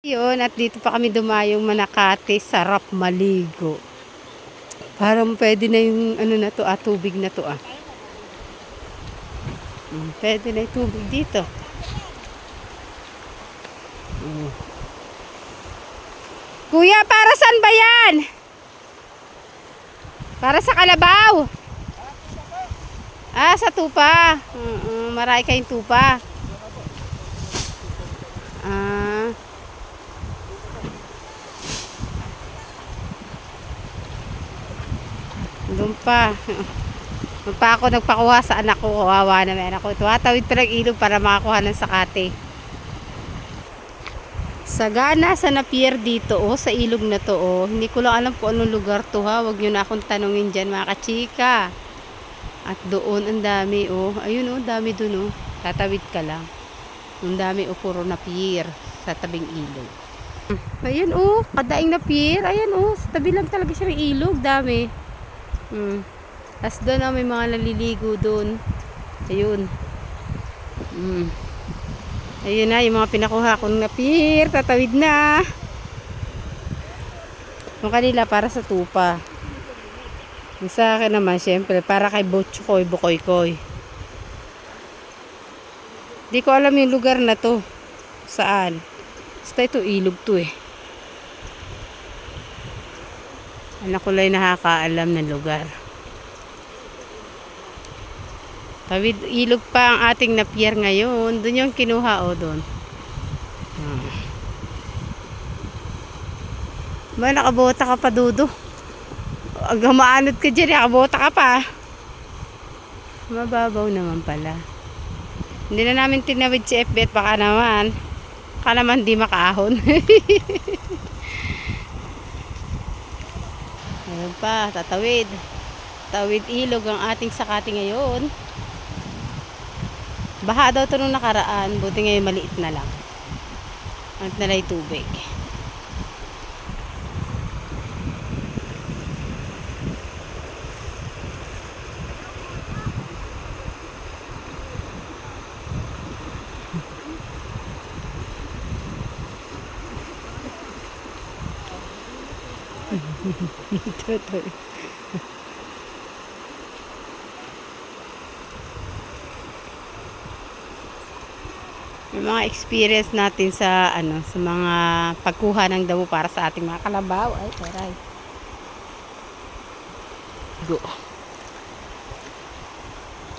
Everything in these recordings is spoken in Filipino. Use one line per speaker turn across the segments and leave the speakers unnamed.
Yun, at dito pa kami dumayong Manakate, sarap maligo. Parang pwede na yung ano na to, ah, tubig na to ah. Mm, Pwede na yung tubig dito. Mm. Kuya, para saan ba yan? Para sa Kalabaw. Ah, sa tupa. Mm, marami kayong tupa. Pa. Pa ako nagpakuha sa anak ko. Kawawa naman ako. Tumatawid pa ng ilog para makakuha ng sakate. Sagana sa napier dito, oh, sa ilog na to, oh. Hindi ko lang alam kung anong lugar to, ha. Huwag nyo na akong tanungin dyan, mga kachika. At doon, ang dami, oh. Ayun, oh, dami doon, oh. Tatawid ka lang. Ang dami, oh, puro na pier sa tabing ilog. Ayun, oh, kadaing na pier. Ayan, oh, sa tabi lang talaga siya ng ilog. Dami. Hmm. Tapos doon, oh, may mga naliligo doon. Ayun. Hmm. Ayun na, yung mga pinakuha kong na. Tatawid na. Yung kanila, para sa tupa. Yung sa akin naman, syempre, para kay Butchokoy, Bukoy-koy. Di ko alam yung lugar na to. Saan? Basta ito ilog to eh. Anak ko lang nakakaalam ng lugar. Tawid ilog pa ang ating napier ngayon. Doon yung kinuha o doon. Hmm. Ba, nakabota ka pa, Dudo. Hanggang maanod ka dyan, nakabota ka pa. Mababaw naman pala. Hindi na namin tinawid si FB at baka naman. Baka naman di makaahon. Ayun pa, tatawid. Tawid ilog ang ating sakati ngayon. Baha daw ito nung nakaraan. Buti ngayon maliit na lang. At nalay tubig. Tutoy. Yung mga experience natin sa ano sa mga pagkuha ng damo para sa ating mga kalabaw ay taray. Go.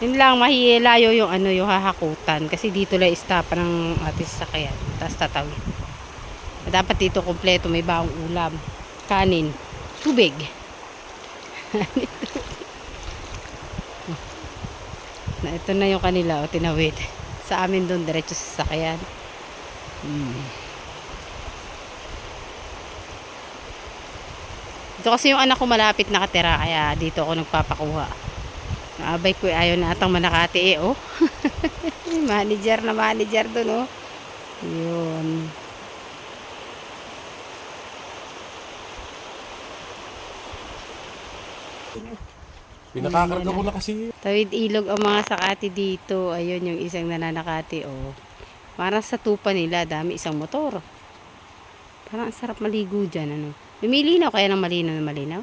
Yun lang mahilayo yung ano yung hahakutan kasi dito lang istapa ng ating sasakyan tapos tatawid. Dapat dito kompleto may baong ulam, kanin, tubig. na ito na yung kanila o tinawid. Sa amin doon diretso sa sasakyan. Hmm. ito kasi yung anak ko malapit nakatira kaya dito ako nagpapakuha. Abay ko ayaw na atang manakati eh oh. Manager na manager doon oh. Yun
Pinakakarga ko na kasi.
Tawid ilog ang mga sakati dito. Ayun yung isang nananakati oh. Para sa tupa nila, dami isang motor. Parang ang sarap maligo dyan. Ano? Lumilinaw kaya ng malinaw na malinaw?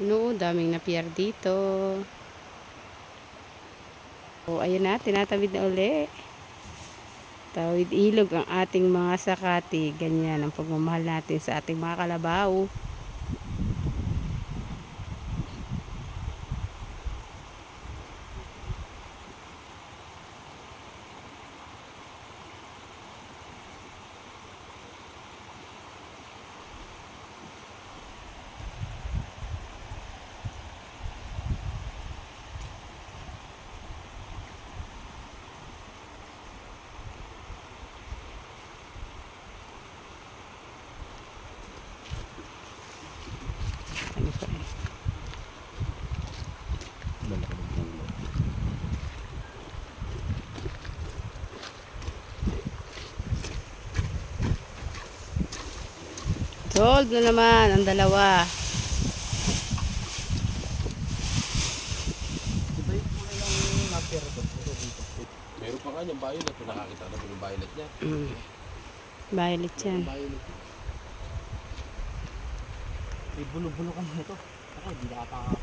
No, daming napier dito. Oh, ayun na, tinatawid na uli. Tawid ilog ang ating mga sakati. Ganyan ang pagmamahal natin sa ating mga kalabaw. Sold na naman ang dalawa.
Meron pa kanyang violet. Kung nakakita na yung violet niya.
Mm. Violet yan.
Violet.
May bulo-bulo ka nito. Ako, di nakaka...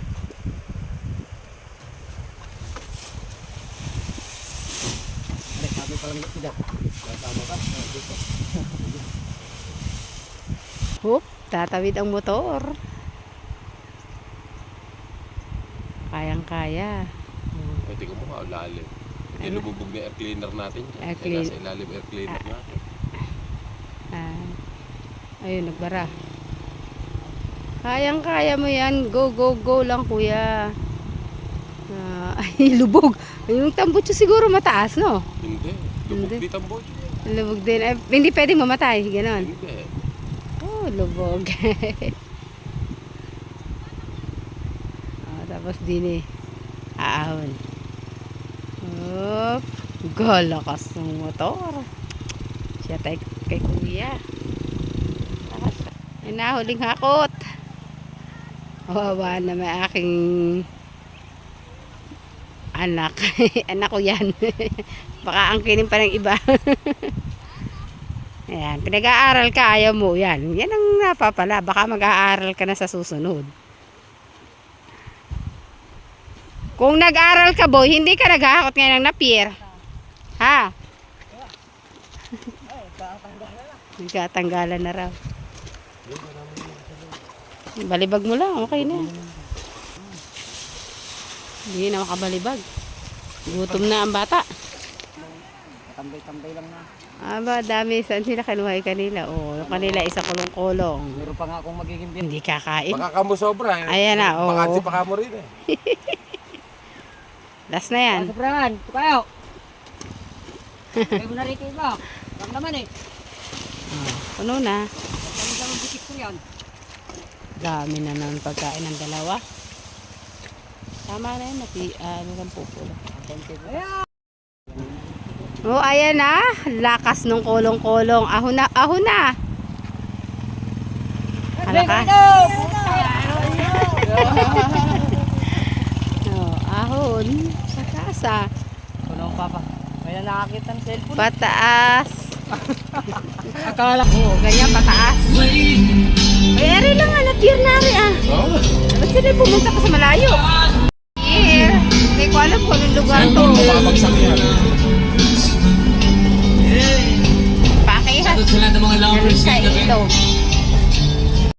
Pa lang dyan.
Tama ka? Dito.
Hop, tatawid ang motor. Kayang-kaya.
Ay, tingnan mo nga, lalim. Hindi lumubog na air cleaner natin.
Air
Yan,
clean-
Nasa ilalim air cleaner natin.
Ah, ayun, nagbara. Kayang-kaya mo yan. Go, go, go lang, kuya. Ah, ay, lubog. Yung tambutso siguro mataas, no?
Hindi. Lubog
Hindi.
di tambol.
Lubog din. Ay, hindi pwedeng mamatay. Ganon.
Hindi.
Oh, lubog. oh, tapos din eh. Aahon. Hop. Galakas ng motor. Siya tay kay kuya. Ay, nahuling hakot. Wawa na may aking anak. anak ko yan. Baka angkinin pa ng iba. Ayan, pinag-aaral ka, ayaw mo. Yan, yan ang napapala. Baka mag-aaral ka na sa susunod. Kung nag-aaral ka, boy, hindi ka naghahakot ngayon ng napier. Ha? Nagkatanggalan na raw. Balibag mo lang, okay na. Hindi na makabalibag. Gutom na ang bata.
Tambay-tambay lang na.
Aba, dami. Saan sila kanuhay kanila? Oh, yung kanila isa kulong-kulong.
Meron pa nga akong magiging bin.
Hindi kakain.
Baka ka mo sobra. eh.
Ayan na, oo.
Baka si baka mo rin eh.
Last na yan.
Sobrahan, tukayo. Kaya mo na rito iba. Lang naman eh.
Oh, puno na. Dami na ng pagkain ng dalawa. Tama na yun. Napi, ah, ano lang pupula.
Ayan!
Oh, ayan na. Lakas ng kolong-kolong. Ahon na, ahon na. Halakas. Oh, ahon. Sa kasa.
Tulong papa. May na nakakita ng cellphone.
Pataas.
Akala ko.
Oh, ganyan, pataas. Ay, ari lang nga. Napier na ari ah.
Oo.
Ba't sila pumunta pa sa malayo? Here. Alam kung anong lugar to.
Mababagsak yan.
Shoutout sa
ito.